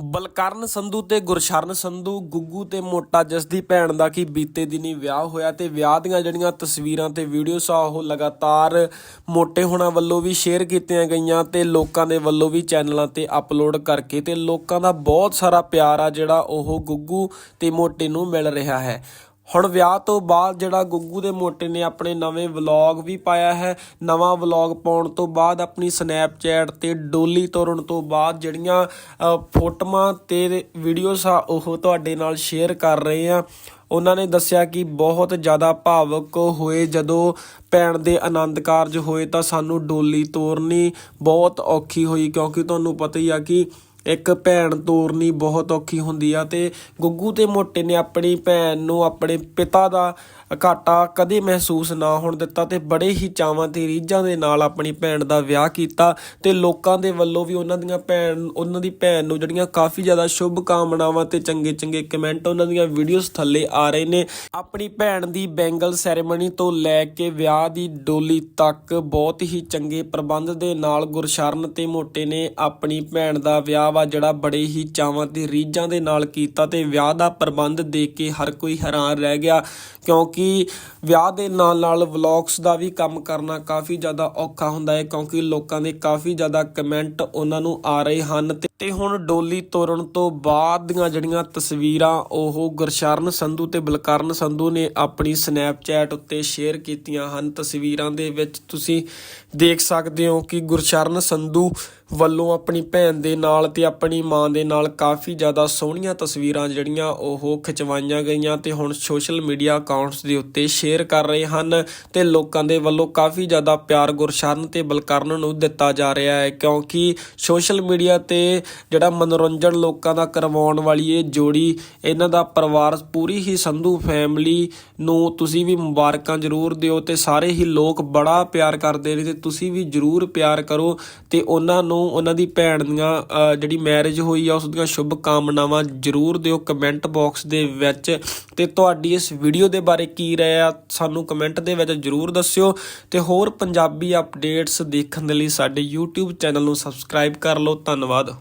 ਬਲਕਰਨ ਸੰਧੂ ਤੇ ਗੁਰਸ਼ਰਨ ਸੰਧੂ, ਗੁੱਗੂ ਤੇ ਮੋਟਾ ਜਿਸ ਦੀ ਭੈਣ ਦਾ ਕੀ ਬੀਤੇ ਦਿਨੀ ਵਿਆਹ ਹੋਇਆ ਤੇ ਵਿਆਹ ਦੀਆਂ ਜਿਹੜੀਆਂ ਤਸਵੀਰਾਂ ਤੇ ਵੀਡੀਓਸ ਆ ਉਹ ਲਗਾਤਾਰ ਮੋਟੇ ਹੋਣਾ ਵੱਲੋਂ ਵੀ ਸ਼ੇਅਰ ਕੀਤੀਆਂ ਗਈਆਂ ਤੇ ਲੋਕਾਂ ਦੇ ਵੱਲੋਂ ਵੀ ਚੈਨਲਾਂ ਤੇ ਅਪਲੋਡ ਕਰਕੇ ਤੇ ਲੋਕਾਂ ਦਾ ਬਹੁਤ ਸਾਰਾ ਪਿਆਰ ਆ ਜਿਹੜਾ ਉਹ ਗੁੱਗੂ ਤੇ ਮੋਟੇ ਨੂੰ ਮਿਲ ਰਿਹਾ ਹੈ। ਹੁਣ ਵਿਆਹ ਤੋਂ ਬਾਅਦ ਜਿਹੜਾ ਗੁੱਗੂ ਦੇ ਮੋਟੇ ਨੇ ਆਪਣੇ ਨਵੇਂ ਵਲੌਗ ਵੀ ਪਾਇਆ ਹੈ। ਨਵਾਂ ਵਲੌਗ ਪਾਉਣ ਤੋਂ ਬਾਅਦ ਆਪਣੀ ਸਨੈਪਚੈਟ ਤੇ ਡੋਲੀ ਤੋਰਨ ਤੋਂ ਬਾਅਦ ਜਿਹੜੀਆਂ ਫੋਟੋਆਂ ਤੇ ਵੀਡੀਓਸ ਆ, ਉਹ ਤੁਹਾਡੇ ਨਾਲ ਸ਼ੇਅਰ ਕਰ ਰਹੇ ਆ ਉਹਨਾਂ ਨੇ ਦੱਸਿਆ ਕਿ ਬਹੁਤ ਜ਼ਿਆਦਾ ਭਾਵਕ ਹੋਏ। ਜਦੋਂ ਭੈਣ ਦੇ ਆਨੰਦ ਕਾਰਜ ਹੋਏ ਤਾਂ ਸਾਨੂੰ ਡੋਲੀ ਤੋਰਨੀ ਬਹੁਤ ਔਖੀ ਹੋਈ, ਕਿਉਂਕਿ ਤੁਹਾਨੂੰ ਪਤਾ ਹੀ ਆ ਕਿ ਇੱਕ ਭੈਣ ਤੋਰਨੀ ਬਹੁਤ ਔਖੀ ਹੁੰਦੀ ਆ ਤੇ ਗੁੱਗੂ ਤੇ ਮੋਟੇ ਨੇ ਆਪਣੀ ਭੈਣ ਨੂੰ ਆਪਣੇ ਪਿਤਾ ਦਾ ਘਾਟਾ ਕਦੇ ਮਹਿਸੂਸ ਨਾ ਹੋਣ ਦਿੱਤਾ ਤੇ ਬੜੇ ਹੀ ਚਾਵਾਂ ਤੇ ਰੀਝਾਂ ਦੇ ਨਾਲ ਆਪਣੀ ਭੈਣ ਦਾ ਵਿਆਹ ਕੀਤਾ ਤੇ ਲੋਕਾਂ ਦੇ ਵੱਲੋਂ ਵੀ ਉਹਨਾਂ ਦੀਆਂ ਭੈਣ, ਉਹਨਾਂ ਦੀ ਭੈਣ ਨੂੰ ਜਿਹੜੀਆਂ ਕਾਫੀ ਜ਼ਿਆਦਾ ਸ਼ੁਭ ਕਾਮਨਾਵਾਂ ਤੇ ਚੰਗੇ ਚੰਗੇ ਕਮੈਂਟ ਉਹਨਾਂ ਦੀਆਂ ਵੀਡੀਓਜ਼ ਥੱਲੇ ਆ ਰਹੇ ਨੇ। ਆਪਣੀ ਭੈਣ ਦੀ ਬੈਂਗਲ ਸੈਰੇਮਨੀ ਤੋਂ ਲੈ ਕੇ ਵਿਆਹ ਦੀ ਡੋਲੀ ਤੱਕ ਬਹੁਤ ਹੀ ਚੰਗੇ ਪ੍ਰਬੰਧ ਦੇ ਨਾਲ ਗੁਰਸ਼ਰਨ ਤੇ ਮੋਟੇ ਨੇ ਆਪਣੀ ਭੈਣ ਦਾ ਵਿਆਹ ਵਾ ਜਿਹੜਾ ਬੜੇ ਹੀ ਚਾਵਾਂ ਤੇ ਰੀਝਾਂ ਦੇ ਨਾਲ ਕੀਤਾ ਤੇ ਵਿਆਹ ਦਾ ਪ੍ਰਬੰਧ ਦੇਖ ਕੇ ਹਰ ਕੋਈ ਹੈਰਾਨ ਰਹਿ ਗਿਆ, ਕਿਉਂਕਿ ਵਿਆਹ ਦੇ ਨਾਲ ਨਾਲ ਵਲੌਗਸ ਦਾ ਵੀ ਕੰਮ ਕਰਨਾ ਕਾਫੀ ਜ਼ਿਆਦਾ ਔਖਾ ਹੁੰਦਾ ਹੈ, ਕਿਉਂਕਿ ਲੋਕਾਂ ਦੇ ਕਾਫੀ ਜ਼ਿਆਦਾ ਕਮੈਂਟ ਉਹਨਾਂ ਨੂੰ ਆ ਰਹੇ ਹਨ ਤੇ ਹੁਣ ਡੋਲੀ ਤੋਰਨ ਤੋਂ ਬਾਅਦ ਦੀਆਂ ਜਿਹੜੀਆਂ ਤਸਵੀਰਾਂ ਉਹ ਗੁਰਸ਼ਰਨ ਸੰਧੂ ਤੇ ਬਲਕਰਨ ਸੰਧੂ ਨੇ ਆਪਣੀ ਸਨੈਪਚੈਟ ਉੱਤੇ ਸ਼ੇਅਰ ਕੀਤੀਆਂ ਹਨ। ਤਸਵੀਰਾਂ ਦੇ ਵਿੱਚ ਤੁਸੀਂ ਦੇਖ ਸਕਦੇ ਹੋ ਕਿ ਗੁਰਸ਼ਰਨ ਸੰਧੂ ਵੱਲੋਂ ਆਪਣੀ ਭੈਣ ਦੇ ਨਾਲ ਤੇ ਆਪਣੀ ਮਾਂ ਦੇ ਨਾਲ ਕਾਫੀ ਜ਼ਿਆਦਾ ਸੋਹਣੀਆਂ ਤਸਵੀਰਾਂ ਜਿਹੜੀਆਂ ਉਹ ਖਿਚਵਾਈਆਂ ਗਈਆਂ ਤੇ ਹੁਣ ਸੋਸ਼ਲ ਮੀਡੀਆ ਅਕਾਊਂਟਸ ਦੇ ਉੱਤੇ ਸ਼ੇਅਰ ਕਰ ਰਹੇ ਹਨ ਤੇ ਲੋਕਾਂ ਦੇ ਵੱਲੋਂ ਕਾਫੀ ਜ਼ਿਆਦਾ ਪਿਆਰ ਗੁਰਸ਼ਰਨ ਤੇ ਬਲਕਰਨ ਨੂੰ ਦਿੱਤਾ ਜਾ ਰਿਹਾ ਹੈ, ਕਿਉਂਕਿ ਸੋਸ਼ਲ ਮੀਡੀਆ ਤੇ ਜਿਹੜਾ ਮਨੋਰੰਜਨ ਲੋਕਾਂ ਦਾ ਕਰਵਾਉਣ ਵਾਲੀ ਇਹ ਜੋੜੀ, ਇਹਨਾਂ ਦਾ ਪਰਿਵਾਰ ਪੂਰੀ ਹੀ ਸੰਧੂ ਫੈਮਿਲੀ ਨੂੰ ਤੁਸੀਂ ਵੀ ਮੁਬਾਰਕਾਂ ਜ਼ਰੂਰ ਦਿਓ ਤੇ ਸਾਰੇ ਹੀ ਲੋਕ ਬੜਾ ਪਿਆਰ ਕਰਦੇ ਨੇ ਤੇ ਤੁਸੀਂ ਵੀ ਜ਼ਰੂਰ ਪਿਆਰ ਕਰੋ ਤੇ ਉਹਨਾਂ ਨੂੰ, ਉਹਨਾਂ ਦੀ ਭੈਣ ਦੀਆਂ ਜਿਹੜੀ ਮੈਰਿਜ ਹੋਈ ਆ, ਉਸ ਦੀਆਂ ਸ਼ੁਭ ਕਾਮਨਾਵਾਂ ਜ਼ਰੂਰ ਦਿਓ ਕਮੈਂਟ ਬਾਕਸ ਦੇ ਵਿੱਚ ਤੇ ਤੁਹਾਡੀ ਇਸ ਵੀਡੀਓ ਦੇ ਬਾਰੇ ਕੀ ਰਾਏ ਆ, ਸਾਨੂੰ ਕਮੈਂਟ ਦੇ ਵਿੱਚ ਜ਼ਰੂਰ ਦੱਸਿਓ ਤੇ ਹੋਰ ਪੰਜਾਬੀ ਅਪਡੇਟਸ ਦੇਖਣ ਦੇ ਲਈ ਸਾਡੇ YouTube ਚੈਨਲ ਨੂੰ ਸਬਸਕ੍ਰਾਈਬ ਕਰ ਲਓ, ਧੰਨਵਾਦ।